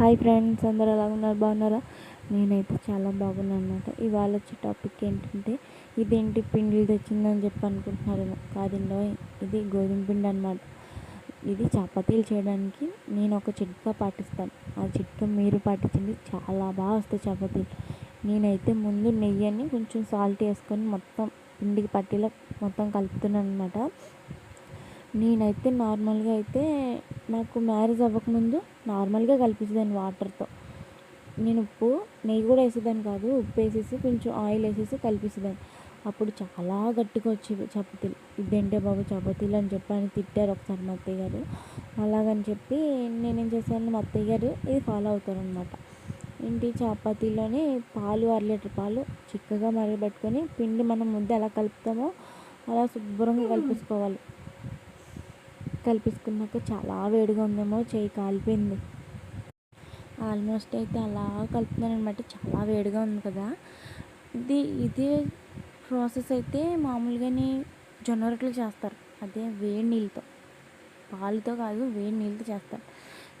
Hi friends అందరూ ఎలా ఉన్నారు? బాగున్నారా? నేనైతే చాలా బాగున్నాను అనమాట ఇవాళ వచ్చే టాపిక్ ఏంటంటే ఇదేంటి పిండిలు తెచ్చిందని చెప్పి అనుకుంటున్నారేమో కాదండో ఇది గోధుమ పిండి అనమాట ఇది చపాతీలు చేయడానికి నేను ఒక చిట్కా పాటిస్తాను. ఆ చిట్కా మీరు పాటించండి. చాలా బాగా వస్తాయి చపాతీలు. నేనైతే ముందు నెయ్యిని కొంచెం సాల్ట్ వేసుకొని మొత్తం పిండికి పట్టేలా మొత్తం కలుపుతున్నాను అనమాట నేనైతే నార్మల్గా అయితే నాకు మ్యారేజ్ అవ్వకముందు నార్మల్గా కలిపేసేదాన్ని వాటర్తో. నేను ఉప్పు నెయ్యి కూడా వేసేదాన్ని కాదు. ఉప్పు వేసేసి కొంచెం ఆయిల్ వేసేసి కలిపేసేదాన్ని అప్పుడు చాలా గట్టిగా వచ్చేవి చపాతీలు. ఇదేంటే బాబు చపాతీలు అని చెప్పి తిట్టారు ఒకసారి మా అత్తయ్య గారు. అలాగని చెప్పి నేనేం చేశాను మా అత్తయ్య గారు ఇది ఫాలో అవుతారు అనమాట ఏంటి చపాతీలోనే పాలు అర లీటర్ పాలు చిక్కగా మరగబెట్టుకొని పిండి మనం ముద్ద ఎలా కలుపుతామో అలా శుభ్రంగా కలిపేసుకోవాలి. కలిపేసుకున్నాక చాలా వేడిగా ఉందేమో చేయి కాలిపోయింది. ఆల్మోస్ట్ అయితే అలా కలుపుతున్నాను అనమాట చాలా వేడిగా ఉంది కదా. ఇది ఇదే ప్రాసెస్ అయితే మామూలుగానే జొన్న రొట్టెలు చేస్తారు. అదే వేడి నీళ్ళతో. పాలతో కాదు వేడి నీళ్ళతో చేస్తారు.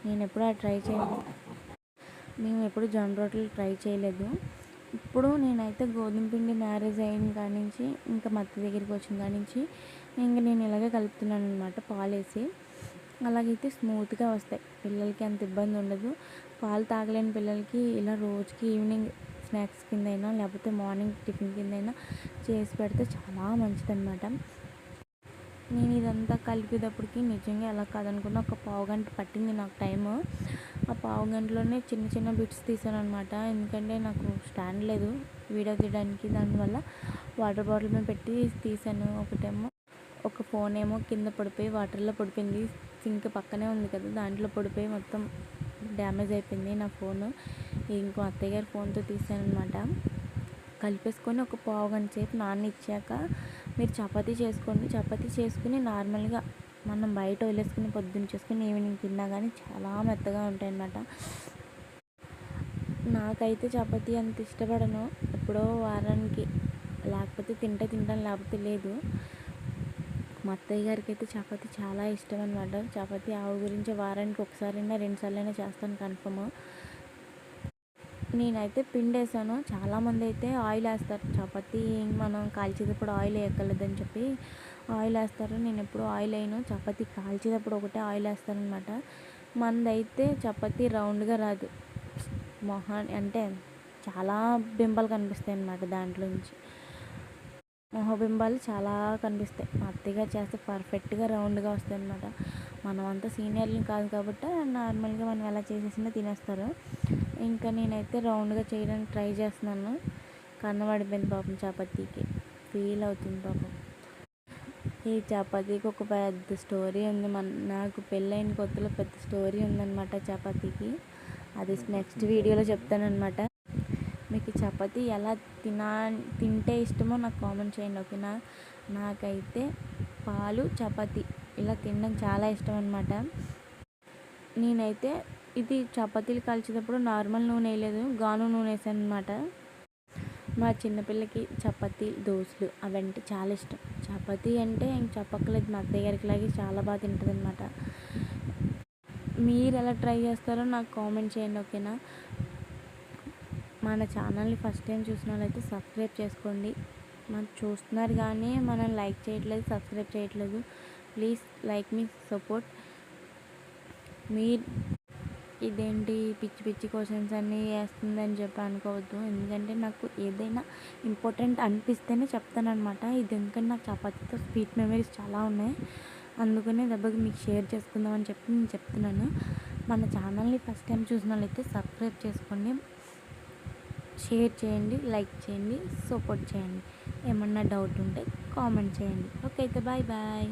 నేను ఎప్పుడు ఆ ట్రై చేయలేదు మేము ఎప్పుడు జొన్న రొట్టెలు ట్రై చేయలేదు. ఇప్పుడు నేనైతే గోధుమ పిండి మ్యారేజ్ అయిన కాడి నుంచి ఇంకా మత్త దగ్గరికి వచ్చిన కాడి నుంచి ఇంకా నేను ఇలాగే కలుపుతున్నాను అనమాట పాలు వేసి అలాగైతే స్మూత్గా వస్తాయి. పిల్లలకి అంత ఇబ్బంది ఉండదు. పాలు తాగలేని పిల్లలకి ఇలా రోజుకి ఈవినింగ్ స్నాక్స్ కింద అయినా లేకపోతే మార్నింగ్ టిఫిన్ కింద అయినా చేసి పెడితే చాలా మంచిదన్నమాట. నేను ఇదంతా కలిపేటప్పటికి నిజంగా ఎలా కాదనుకున్న ఒక పావు గంట పట్టింది నాకు టైము ఆ పావు గంటలోనే చిన్న చిన్న బిట్స్ తీసాను అనమాట ఎందుకంటే నాకు స్టాండ్ లేదు వీడియో తీయడానికి. దానివల్ల వాటర్ బాటిల్ మీద పెట్టి తీసాను ఒకటేమో. ఒక ఫోన్ ఏమో కింద పడిపోయి వాటర్లో పడిపోయింది. సింక్ పక్కనే ఉంది కదా దాంట్లో పడిపోయి మొత్తం డ్యామేజ్ అయిపోయింది నా ఫోను ఇంకో అత్తయ్య గారి ఫోన్తో తీసాను అనమాట కలిపేసుకొని ఒక పావు గంట సేపు నాన్న ఇచ్చాక మీరు చపాతీ చేసుకోండి. చపాతీ చేసుకుని నార్మల్గా మనం బయట వదిలేసుకుని పొద్దున్న చేసుకుని ఈవినింగ్ తిన్నా కానీ చాలా మెత్తగా ఉంటాయి అన్నమాట నాకైతే చపాతీ అంత ఇష్టపడను. ఎప్పుడో వారానికి లేకపోతే తింటే తింటాను లేకపోతే లేదు. మా అత్తయ్య గారికి అయితే చపాతి చాలా ఇష్టం అనమాట చపాతి ఆవు గురించి వారానికి ఒకసారైనా రెండుసార్లైనా చేస్తాను కన్ఫర్మ్. నేనైతే పిండి వేసాను చాలామంది అయితే ఆయిల్ వేస్తారు చపాతి మనం కాల్చేటప్పుడు ఆయిల్ వేయగలదని చెప్పి ఆయిల్ వేస్తారు నేను ఎప్పుడు ఆయిల్ వేయను. చపాతి కాల్చేటప్పుడు ఒకటే ఆయిల్ వేస్తాను అనమాట మందైతే చపాతి రౌండ్గా రాదు. మొహా అంటే చాలా బింబాలు కనిపిస్తాయి అన్నమాట దాంట్లో నుంచి. మొహబింబాలు చాలా కనిపిస్తాయి. మా అత్తయ్య చేస్తే పర్ఫెక్ట్గా రౌండ్గా వస్తాయి అనమాట మనం సీనియర్లు కాదు కాబట్టి నార్మల్గా మనం ఎలా చేసేసినా తినేస్తారు. ఇంకా నేనైతే రౌండ్గా చేయడానికి ట్రై చేస్తున్నాను. కన్నబడిపోయింది పాపం చపాతీకి. ఫీల్ అవుతుంది పాపం. ఈ చపాతీకి ఒక పెద్ద స్టోరీ ఉంది. మన నాకు పెళ్ళైన కొత్తలో పెద్ద స్టోరీ ఉందన్నమాట చపాతీకి. అది నెక్స్ట్ వీడియోలో చెప్తానమాట మీకు చపాతీ ఎలా తినా తింటే ఇష్టమో నాకు కామెంట్ చేయండి ఓకేనా? నాకైతే పాలు చపాతీ ఇలా తినడం చాలా ఇష్టం అనమాట నేనైతే ఇది చపాతీలు కలిసేటప్పుడు నార్మల్ నూనె వేయలేదు గాను నూనె వేసాను అనమాట మా చిన్నపిల్లకి చపాతీ దోశలు అవంటే చాలా ఇష్టం. చపాతీ అంటే ఇంక చెప్పక్కలేదు మా అత్తయ్య గారికి లాగే చాలా బాగా తింటుంది అనమాట మీరు ఎలా ట్రై చేస్తారో నాకు కామెంట్ చేయండి ఓకేనా? మన ఛానల్ని ఫస్ట్ టైం చూసిన వాళ్ళైతే సబ్స్క్రైబ్ చేసుకోండి. మనం చూస్తున్నారు కానీ మనం లైక్ చేయట్లేదు సబ్స్క్రైబ్ చేయట్లేదు. ప్లీజ్ లైక్ మీ సపోర్ట్. మీ ఇదేంటి పిచ్చి పిచ్చి క్వశ్చన్స్ అన్నీ వేస్తుందని చెప్పి అనుకోవద్దు. ఎందుకంటే నాకు ఏదైనా ఇంపార్టెంట్ అనిపిస్తేనే చెప్తానమాట ఇది ఎందుకంటే నాకు చపాతీతో స్వీట్ మెమరీస్ చాలా ఉన్నాయి. అందుకనే దెబ్బకి మీకు షేర్ చేసుకుందామని చెప్పి నేను చెప్తున్నాను. మన ఛానల్ని ఫస్ట్ టైం చూసిన వాళ్ళైతే సబ్స్క్రైబ్ చేసుకోండి. షేర్ చేయండి లైక్ చేయండి సపోర్ట్ చేయండి. ఏమన్నా డౌట్ ఉంటే కామెంట్ చేయండి. ఓకే అయితే బాయ్ బాయ్.